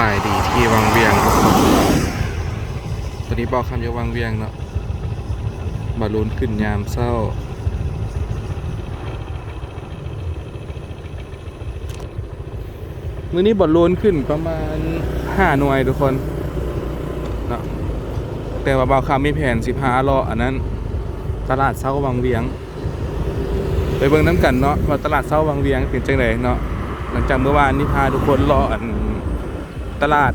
บายดีที่วังเวียงทุกคนตอนนี้บอกคำจะวังเวียงเนาะบอลลูนขึ้นยามเศร้ามื้อนี้บอลลูนขึ้นประมาณห้าหน่วยทุกคนเนาะแต่ว่าบาคำมีแผนสิบห้ารออันนั้น ตลาดเช้าวังเวียง ไปเบิ่งน้ำกันเนาะว่าตลาดเช้าวังเวียงเป็นจังไดเนาะหลังจากเมื่อวานนี้พาทุกคนรออัน ตลาด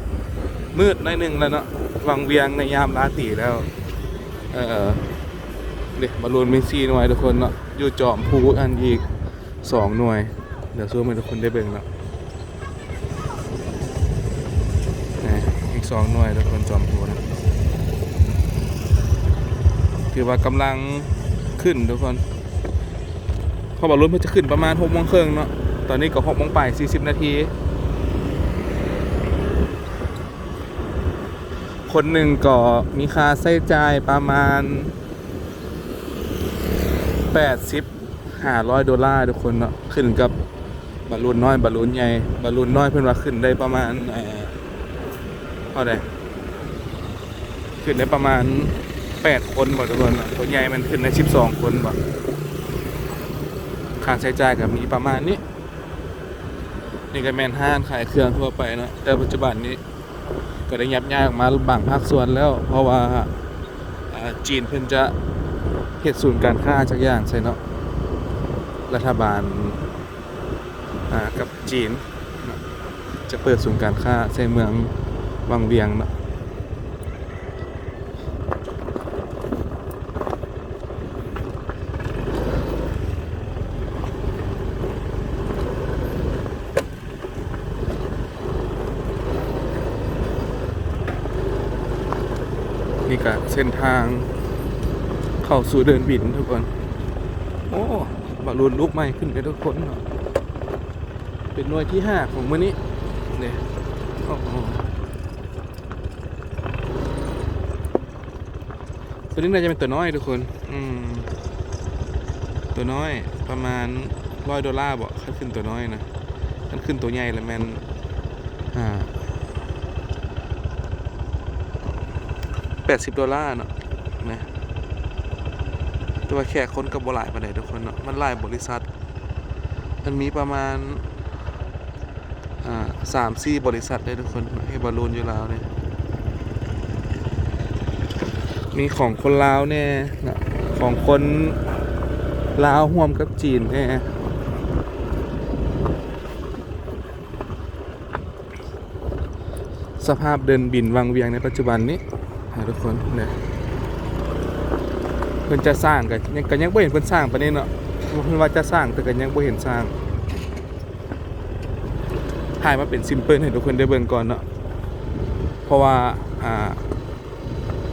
มืดน่อยหนึงแล้วเนาะวังเวียงในยามราตรีแล้ว เออเด็กบอลลูนมีสี่หน่วยทุกคนเนาะอยู่จอมพูอันอีกสองหน่วย เดี๋ยวสู้ให้ทุกคนได้เบิ่งเนาะนี่อีกสองหน่วยทุกคนจอมพูนะถือว่ากำลังขึ้นทุกคนเพอบอลลูนเพื่อจะขึ้นประมาณหกโมงครึ่งเนาะตอนนี้ก็หกโมงไปสี่สิบนาที คนหนึ่งก็มีค่าใช้จ่ายประมาณแปดสิบห้าร้อยดอลลาร์ทุกคนเนาะขึ้นกับบอลลูนน้อยบอลลูนใหญ่บอลลูนน้อยเพิ่นว่าขึ้นได้ประมาณเท่าไหร่ขึ้นได้ประมาณแปดคนบ่ทุกคนตัวใหญ่มันขึ้นได้สิบสองคนบ่ค่าใช้จ่ายกับมีประมาณนี้ นี่ก็แมนห้านขายเครื่องทั่วไปเนะแต่ปัจจุบันนี้ ก็ได้ยับยั้งออกมาบางภาคส่วนแล้ว เพราะว่าจีนเพิ่นจะเหตุศูนย์การค้าจากอย่างใช่เนาะรัฐบาลกับจีน จะเปิดศูนย์การค้าใส่เมืองวังเวียงเนาะนี่ก็ เส้นทาง เข้าสู่เดินบินทุกคน โอ้บอลลูนลูกใหม่ขึ้นไปทุกคนเนาะเป็นหน่วยที่ห้าของมื้อนี้เนี่ยโอ้โหตัวนี้น่าจะเป็นตัวน้อยทุกคน อืม ตัวน้อยประมาณร้อยดอลลาร์บอกขึ้นตัวน้อยนะมันขึ้นตัวใหญ่แล้วแมน 80 ดอลลาร์เนาะนะตัวแค่คนกับบหลายปานใดทุกคนเนาะมันหลายบริษัท มันมีประมาณอ่าสามสี่บริษัทเลยทุกคนเฮบาลูนอยู่แล้วเนี่ยมีของคนลาวเนี่ยของคนลาวห่วมกับจีนเนี่ยสภาพเดินบินวังเวียงในปัจจุบันนี้ ทุกคนเนี่ยเพิ่นจะสร้างกันยังก็ยังบ่เห็นเพิ่นสร้างปานนี้เนาะเพิ่นว่าจะสร้างแต่ก็ยังบ่เห็นสร้างถ่ายมาเป็นซิมเปิลให้ทุกคนได้เบิ่งก่อนเนาะเพราะว่าอ่า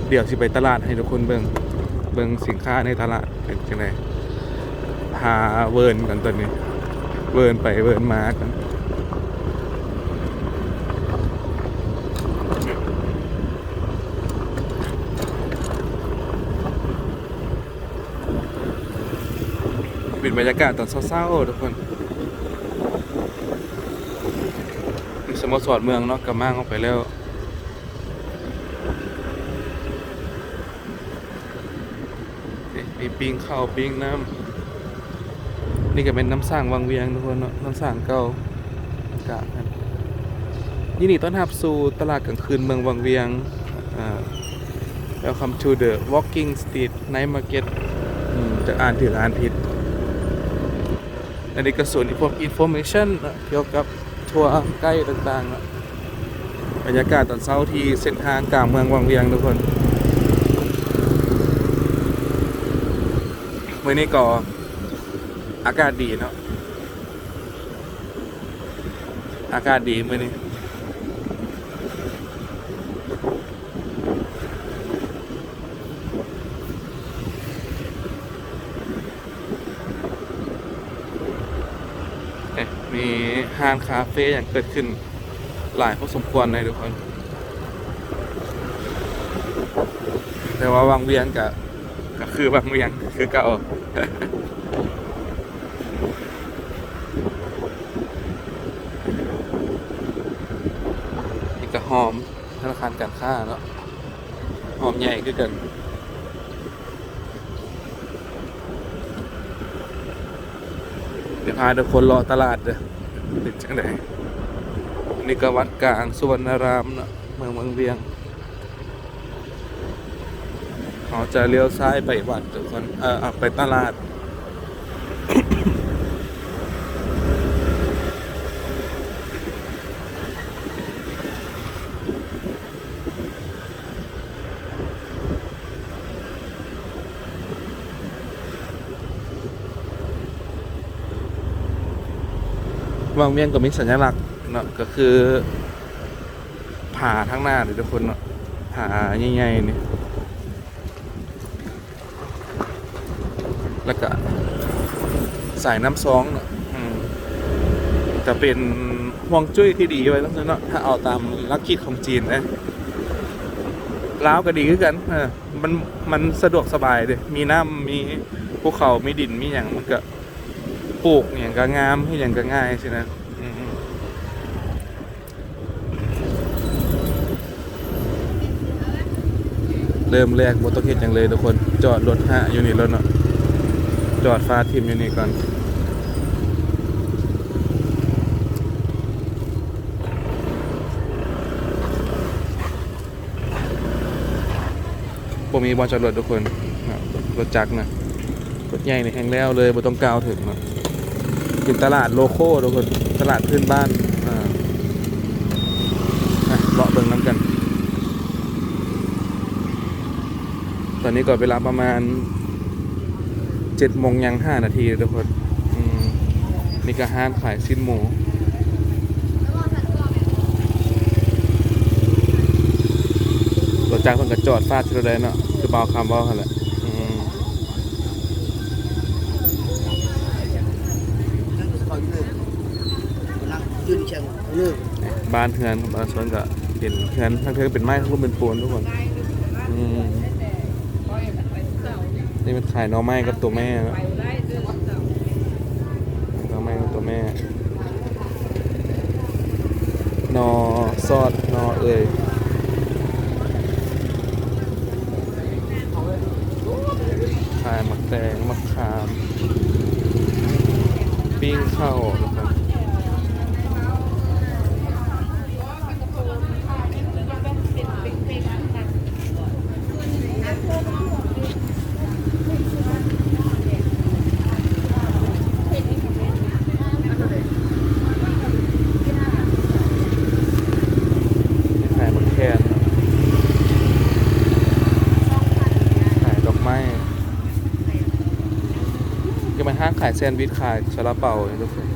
เดี๋ยวสิไปตลาดให้ทุกคนเบิงเบิงสินค้าในตลาดเป็นจังไดพาเวิร์นกันตอนนี้ เวิร์นไปเวิร์นมากัน เป็นบรรยากาศตอนเศร้าๆทุกคนมีสโมสรเมืองเนาะกำมั่งออกไปแล้วมีปิงข้าวปิงน้ำนี่ก็เป็นน้ำสร้างวังเวียงทุกคนเนาะน้ำสร้างเก่ากะกันยินดีต้อนรับสู่ตลาดกลางคืนเมืองวังเวียงอ่า Welcome to the Walking Street Night Market อืมจะอ่านถืออ่านผิด อันนี้ก็ส่วนอินโฟมิชันเกี่ยวกับทัวร์ใกล้ต่างๆ บรรยากาศตอนเช้าที่เส้นทางกลางเมืองวังเวียงทุกคนมื่อนี้ก็อากาศดีเนาะอากาศดีมื่อนี้เอ๊ะมี ห้างคาเฟ่อย่างเกิดขึ้นหลายพอสมควรเลยทุกคน แต่ว่าวังเวียงกับก็คือบางเวียงคือเก่าอีกก็หอมธนาคารการค้าเนาะหอมใหญ่คือกันเดี๋ยวพาทุกคนรอตลาดเด้อ เป็นจังไดนี่ก็วัดกลางสุวรรณารามเนาะเมืองเมืองเวียงเขาจะเลี้ยวซ้ายไปวัดทุกคนเออไปตลาด วางเวียงก็มีสัญลักษณ์เนาะก็คือผาทั้งหน้าเลยทุกคนเนาะผาใหญ่ๆนี่แล้วก็สายน้ำซองเนาะจะเป็นห่วงจุ้ยที่ดีไว้ต้องเนาะถ้าเอาตามลักคิดของจีนนะลาวก็ดีขึ้นกันเออมันมันสะดวกสบายเลยมีน้ำมีภูเขา มีดินมีอย่างมันก็ ปลูกอย่างก็งามที่อย่างก็ง่ายสินะอืมเริ่มแรกบต้องเฮ็ดอย่างเลยทุกคนจอดรถฮะอยู่นี่รถเนาะจอดฟ้าทิมอยู่นี่ก่อนบ่มีบอลจอดรถทุกคนรถจักรนะรถใหญ่ในแห่งแล้วเลยบ่ต้องกาวถึงเนาะ เป็นตลาดโลโก้ทุกคนตลาดพื้นบ้านอ่าเลาะเบิ่งน้ำกัน ตอนนี้ก็เวลาประมาณเจ็ดโมงยังห้านาทีทุกคนมนี่ก็ห้านขายสิ้นหมูรถจักรเพิ่นก็จอดฟาดทีละใดเนาะคือเบาคำเบาหันแหละอืม เขาอยู่เลยกำลังยืนเชียงเขาเลย บ้านเฮือนบ้าสวนก็เป็นเฮือนทั้งเทือเป็นไม้ทั้งรูปเป็นปูนทุกคนอืมนี่มันขายหน่อไม้กับตัวแม่นะหน่อไม้กับตัวแม่นอซอดนอเอ่ยขายมักแตงมักขาม ปิ้งข้าวนะครับ ขายบักแคนเนาะขายดอกไม้ก็มาห้างขาย แซนด์วิชขายซาลาเปาเนี่ยทุกคน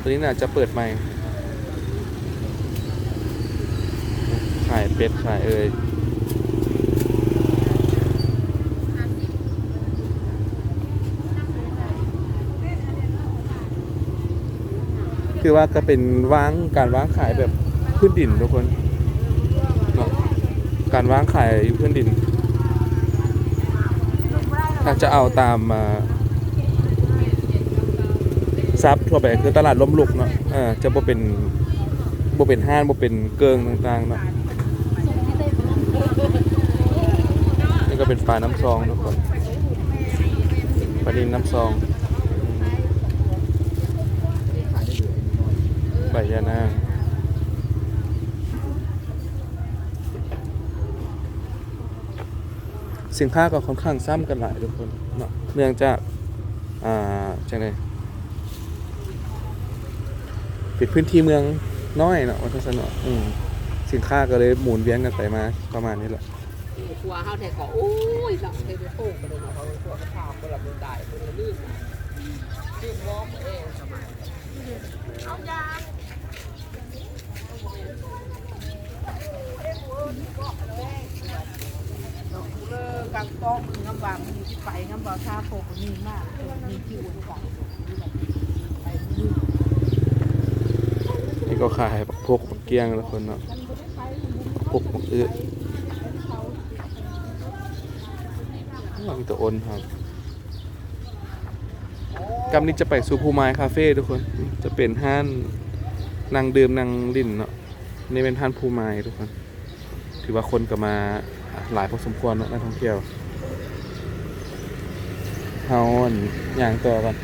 ตัวนี้น่าจะเปิดใหม่ ขายเป็ดขายเอ่ยคือว่าก็เป็นวางการวางขายแบบพื้นดินทุกคน การวางขายอยู่พื้นดิน ถ้าจะเอาตามมาซับทั่วไปคือตลาดล้มลุกเนาะเออจะบ่เป็นบ่เป็นห้านบ่เป็นเกิงต่างๆเนาะนี่ก็เป็นปลาน้ำซองทุกคนปลาดินน้ำซองใบยานาง สินค้าก็ค่อนข้างซ้ำกันหลายทุกคนเนาะเนื่องจากอ่าจังไดปิดพื้นที่เมืองน้อยเนาะวัฒนเนาะอืมสินค้าก็เลยหมุนเวียนกันไปมาประมาณนี้แหละครัวเฮาแท้ก็โอ้ยหลังเทไปโต้กันเลยเนาะเขาครัวกระทำคนละมันได้คนละลื่นลื่นมองเองสมัยเอายาเลิก กังต้อมงำบางมีที่ไปงำบาชาโคกมีมากมีที่อุ่นกว่าไปมือนี่ก็ขายบักพวกบักเกียงแล้วคนเนาะพวกบักเอื้อมีตัวอ้นครับกำนี้จะไปซูพูไมคาเฟ่ทุกคน จะเป็นห้านนางดื่มนางลิ่นเนาะนี่เป็นท่านภูไม้ทุกคน ถือว่าคนก็มา หลายพอสมควรนะนักท่องเที่ยวเฮาอันอย่างต่อกัน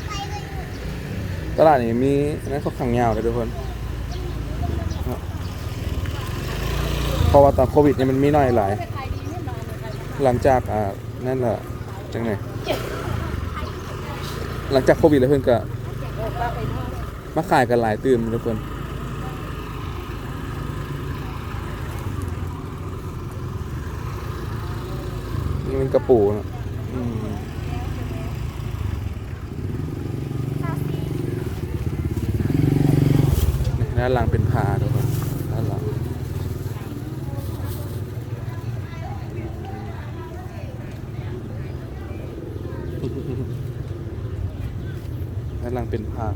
ตลาดนี้มีอันนั้นเขาขังยาวเลยทุกคนเพราะว่าตอนโควิดเนี่ยมันมีน้อยหลาย หลังจากอ่านั่นแหละจังไงหลังจากโควิดแล้วเพื่อนก็มาขายกันหลายตื่มทุกคน นี่ มันกระปูนะอืมนี่ด้านหลังเป็นผาทุกคนด้านหลังด้านหลังเป็นผา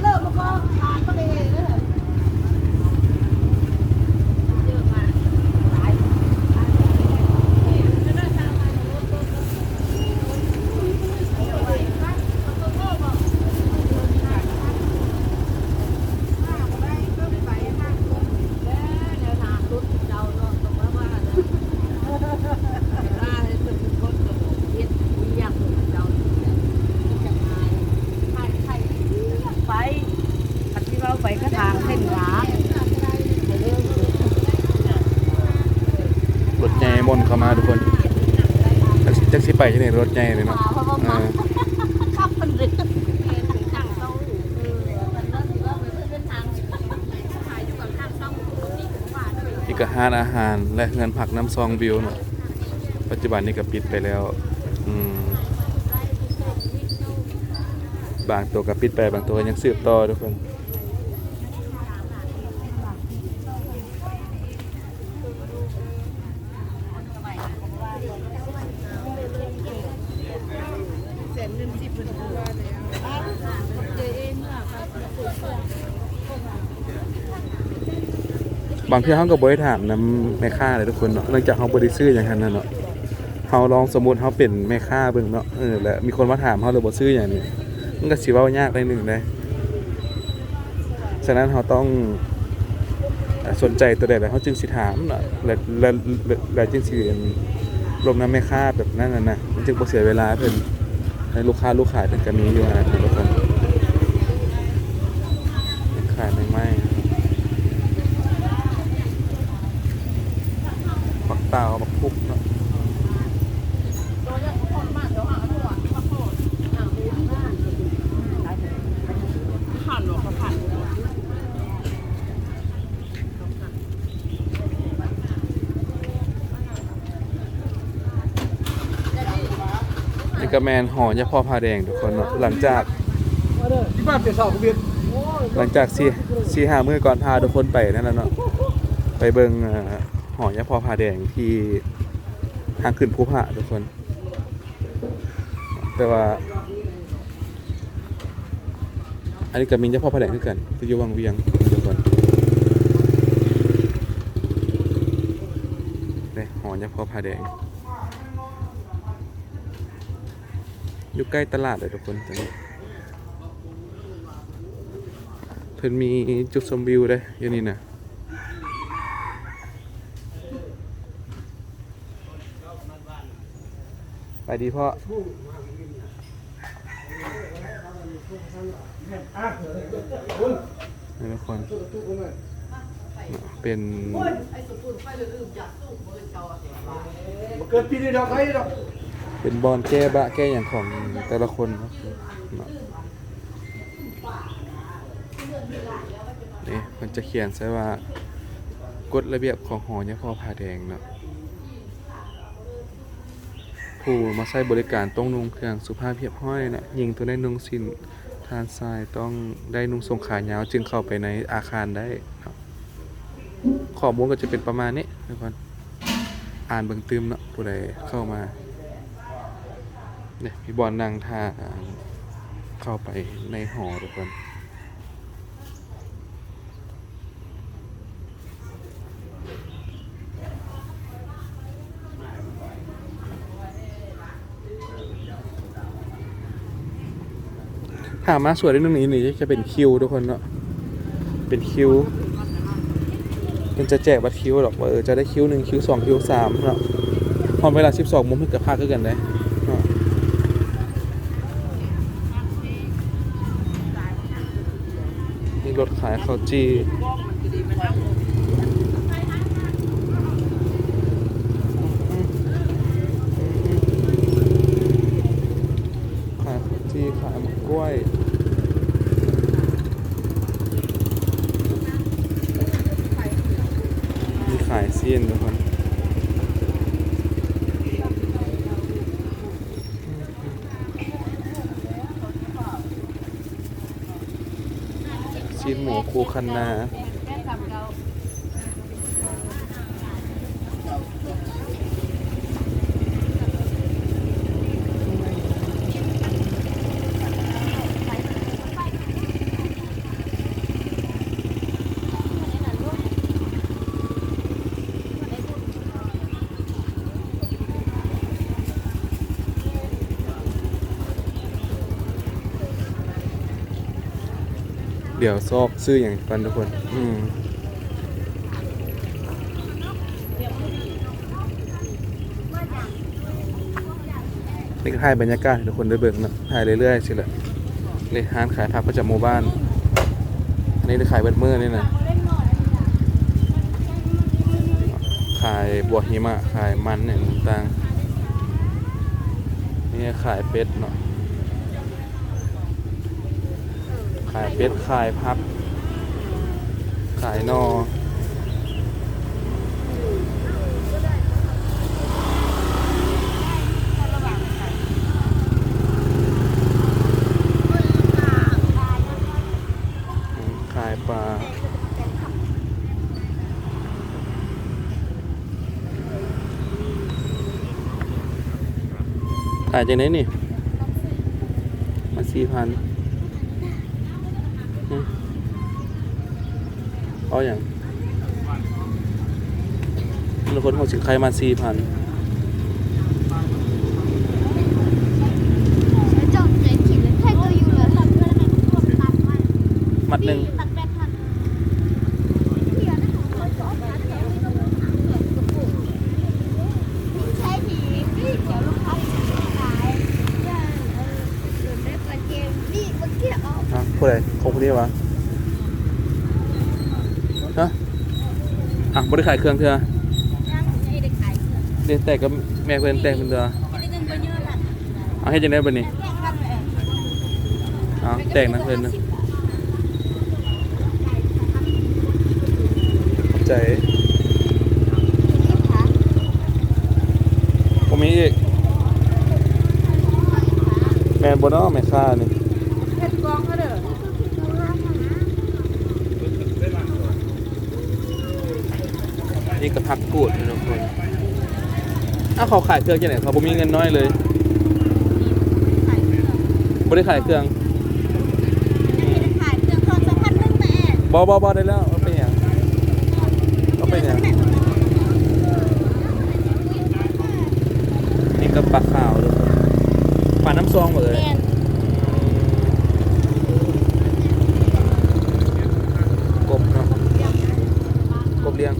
เลิกมาก็ทานก็เลยเลย ไปปฏิเราไปก็ทางเส้นหลาร ถใหญ่มนเข้ามาทุกคนจักสิจักสิ ไปที่ไหนรถใหญ่เลยเนาะเออขับมันเร็วนี่ก็ห้านอาหารและเงินผักน้ำซองวิวเนาะปัจจุบันนี้ก็ปิดไปแล้วอืมบางตัวก็ปิดไปบางตัวก็ยังสืบต่อทุกคน เส้นหนึ่งสิบเป็นตัวแล้วเจเองอะ บางทีเขาก็บ่ได้ถามนำแม่ค้าเลยทุกคนเนาะเนื่องจากเขาบ่ได้ซื้ออย่างนั้นนะเนาะเขาลองสมมุติเขาเป็นแม่ค้าเบิ่งเนาะเออแล้วมีคนมาถามเขาเลยบ่ซื้ออย่างนี้มันก็สิเว้ายากได้หนึ่งได้ฉะนั้นเขาต้องสนใจตัวใดแล้วเขาจึงสิถามเนาะแล้วแล้วแล้วแล้วจึงสิลงน้ำแม่ค้าแบบนั้นน่ะนะมันจึงบ่เสียเวลาเพิ่นให้ลูกค้าลูกขายเพิ่นก็มีอยู่นะทุกคนขายไม่ไหม้ ปักเต่าปักพุกเนาะนี่ก็ แมนห่อยาพ่อพาแดงทุกคนเนาะหลังจากที่บ้านเป็นสาวกเบียดหลังจากสี่สี่ห้ามื้อก่อนพาทุกคนไปนั่นแหละเนาะไปเบิ่งเอ่อหอยาพ่อพาแดงที่ทางขึ้นภูผาทุกคน แต่ว่า อันนี้ก็มียาพ่อพาแดงคือกันที่อยู่วังเวียงทุกคนนี่หอยาพ่อพาแดง อยู่ใกล้ตลาดเลยทุกคนตอนนี้เพิ่นมีจุดชมวิวได้อยู่นี่นะไปดีพ่อนี่ทุกคนเป็นเกิดปีนี้ดอกใครดอก เป็นบอลแก้บะแก้อย่างของแต่ละคนครับเนาะนี่มันจะเขียนใช่ว่ากฎระเบียบของหอยาพ่อพาแดงเนาะผู้มาใช้บริการต้องนุ่งเครื่องสุภาพเรียบร้อยนะยิงตัวได้นุ่งสินทานทรายต้องได้นุ่งทรงขายาวจึงเข้าไปในอาคารได้นะข้อมูลก็จะเป็นประมาณนี้ทุกคนอ่านเบิ่งตืมเนาะผู้ใดเข้ามา เนี่ยพี่บอลนั่งทาเข้าไปในหอทุกคนถามมาสวยในตรงนี้นี่จะเป็นคิวทุกคนเนาะเป็นคิวมันจะแจกบัตรคิวหรอกว่าเออจะได้คิวหนึ่งคิวสองคิวสามเนาะพอเวลาสิบสองโมงเพื่อเกับภาคก็เกินได้ ขายข้าวจี ขายข้าวจีขายหมกกล้วย มีขายเซียนทุกคน ซีนหมูคูคันนา ยวซอกซื้ออย่างกันทุกคน อืมนี่ก็ถ่ายบรรยากาศทุกคนได้เบิ่งนะถ่ายเรื่อยๆสิละเลยร้านขายผักประจำหมู่บ้าน อันนี้ได้ขายเบิดมือนี่นะขายบัวหิมะ ขายมันเนี่ยต่างนี่ขายเป็ดเนาะ ขายเป็ดขายพัก ขายนอขายปลาขายจากไหนนี่ มาสี่พัน เอาอย่างบางคนเขาสิใครมาสี่พัน จบเลยขีดเลยแค่ตัวอยู่เลยตัดเพื่อนให้พวกตัดมัน มัดหนึ่ง ตัดแปดพันเดี๋ยวนะของเขาชอบตัดแล้วไม่ต้องถามเกิดกระปุกใช่ทีนี่เดี๋ยวลูกค้าจะขายย่านเออเดี๋ยวได้ประเจมนี่เมื่อกี้เอา ฮะผู้ใดของผู้นี้วะฮะ อะบริขายเครื่องเถอะย่างให้ได้ขายเงินเรียนแต่ก็แม่เพื่อนแต่งเพื่อนเถอะไม่ได้เงินไปเยอะละเอาให้จังได้บัดนี้แค่ครับแหละเอาแต่งนะเพื่อนนะขอบใจผมมีอีกแมนบนอ้อแม่ค่านี่ เฮ็ดกองเขาเด้อ นี่ก็พักกูดนะทุกคนอ้าวเขาขายเครื่องยังไงเขาบ่มีเงินน้อยเลยบ่ได้ขายเครื่องขายเครื่องทองสักพันหนึ่งแม่บ่บ่บ่ได้แล้วเอาไปหยังเอาไปหยังนี่ก็ปลาขาวทุกคนปลาน้ำซองหมดเลย แม่น กบเนาะกบเลี้ยง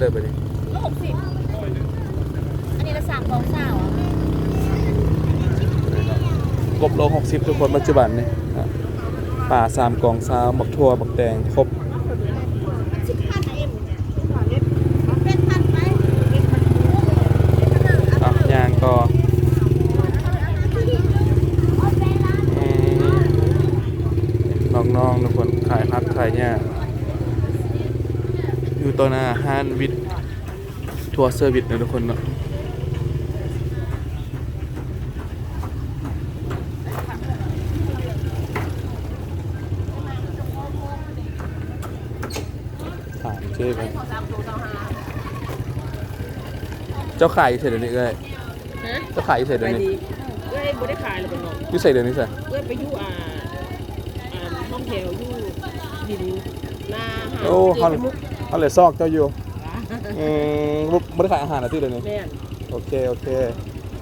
โลเขาเดินไปดิแล้วหกสิบอันนี้ละสามกองสาวอะกบโลหกสิบทุกคนปัจจุบันนี่อะป่าสามกองซาวบักทั่วบักแตงครบสิบพันเอ็มเนี่ยเป็นพันไหมเป็นพัน อะยางก็อืมน้องๆทุกคนขายพักขายเนี่ยอยู่ตัวหน้าห้านวิทย์ ทัวร์เซอร์วิสนะทุกคนเนาะถามเจ๊ไปเจ้าขายอยู่เสร็จเดี๋ยวนี้เอ้ยฮะเจ้าขายอยู่เสร็จไปเดี๋ยวนี้ดีเอ้ยบ่ได้ขายเลยเป็นน้องอยู่ใส่เดี๋ยวนี้ใส่เอ้ยไปอยู่อ่าอ่าห้องแถวอยู่ดินหน้าหาดโอ้เจเขาจมุก เขาเลยซอกเจ้าอยู่ อืมบ่ไม่ได้ขายอาหารนะที่เดี๋ยวนี้แม่นโอเคโอเค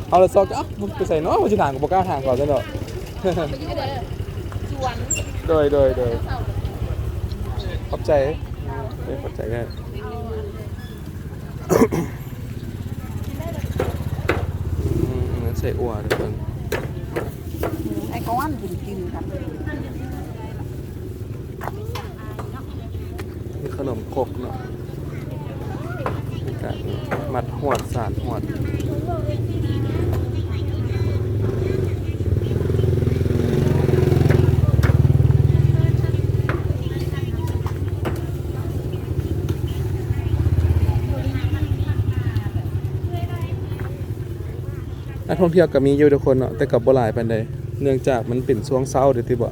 เอาเลยซอกเอ้ามึงไปใส่เนาะมึงจะถามกูบอกกล้าถามก่อนซะเนาะ ไปยืนเด้อสวนโดยโดยโดยขอบใจไม่ขอบใจได้อืมงั้นใส่อัวทุกคนไอ้ก้อนกินกินกันมีขนมครกเนาะมี การมัดหวดสาดหวดนักท่องเที่ยวก็มีอยู่ทุกคนเนาะแต่กับบ่หลายปานใดเนื่องจากมันเป็นช่วงเช้าเด้อที่บ่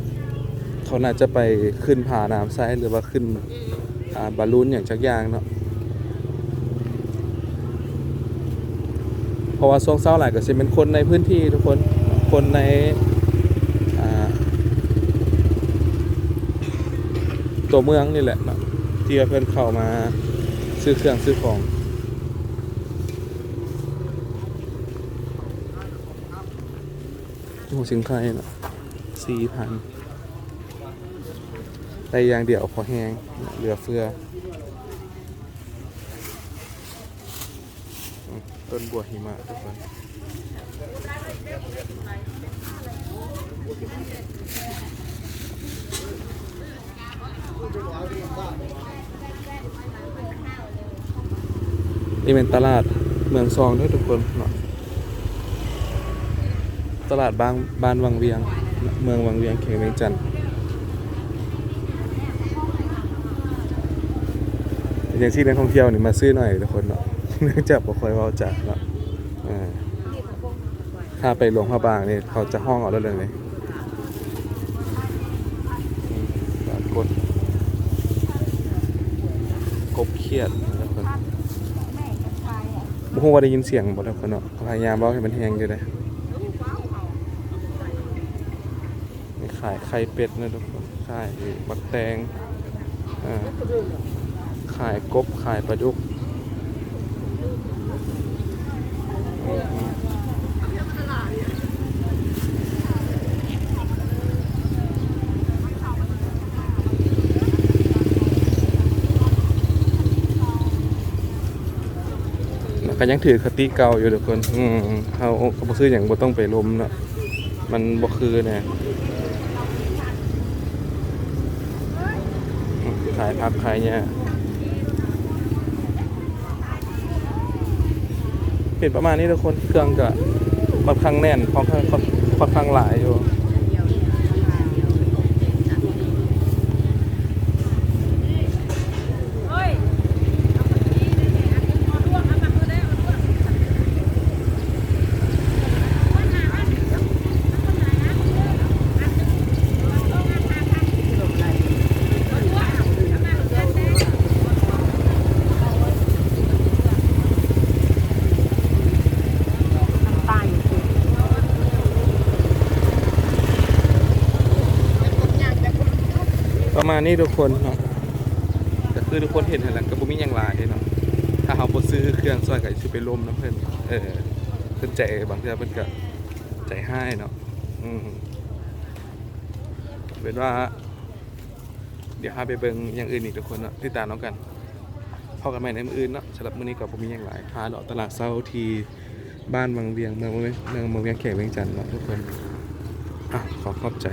เขาน่าจะไปขึ้นผาน้ำไซหรือว่าขึ้นอ่าบอลลูนอย่างชักอยางเนาะ เพ ราะว่าช่วงเศร้าหลายก็สิเป็นคนในพื้นที่ทุกคนคนในตัวเมืองนี่แหละเนาะที่เพื่อนเข้ามาซื้อเครื่องซื้อของหัวสิงไครเนาะสี่พันได้อย่างเดียวพอแห้งเหลือเฟืออืม ต้นบัวหิมะทุกคนนี่เป็นตลาดเมืองซองด้วยทุกคนเนาะตลาดบานบ้านวังเวียง เมืองวังเวียงเขตเวียงจันทร์อย่างที่นักท่องเที่ยวนี่มาซื้อหน่อยทุกคนเนาะ เนื่องจากบ่ค่อยเว้าจักเนาะอ่าถ้าไปหลวงพระบางนี่เขาจะห้องเอาได้เลยอืมปรากฏกบเครียดทุกคนบ่ฮู้ว่าได้ยินเสียงบ่ทุกคนเนาะพยายามเว้าให้มันแฮงอยู่เด้มีขายไข่เป็ดนะทุกคนขายบักแตงอ่าขายกบขายปลาดุก ก็ยังถือคติเก่าอยู่ทุกคนอืมเขาเขาบ่ซื้ออย่างบ่ต้องไปลมเนาะมันบ่คือเนี่ยขายพักขายเนี่ยเป็นประมาณนี้ทุกคนเครื่องก็ค่อนข้างแน่นค่อนข้างค่อนข้างหลายอยู่ มานี้ทุกคนเนาะแต่คือทุกคนเห็นเห็นแล้วก็บ่มีหยังหลายเนาะถ้าเขาบ่ซื้อเครื่องซอยก็สิไปลมน้ำเพิ่นเออเพิ่นใจบางเทื่อเพิ่นก็ใจให้เนาะอืมเป็นว่า เดี๋ยวพาไปเบิ่งอย่างอื่นอีกทุกคนเนาะติดตามน้องกันพอกันใหม่ในมื้ออื่นเนาะสำหรับมื้อนี้ก็บ่มีหยังหลายพาเลาะตลาดเช้าที่บ้านวังเวียงเมืองเวียงเมืองเวียงเขตเวียงจันทน์เนาะทุกคนอะขอขอบใจ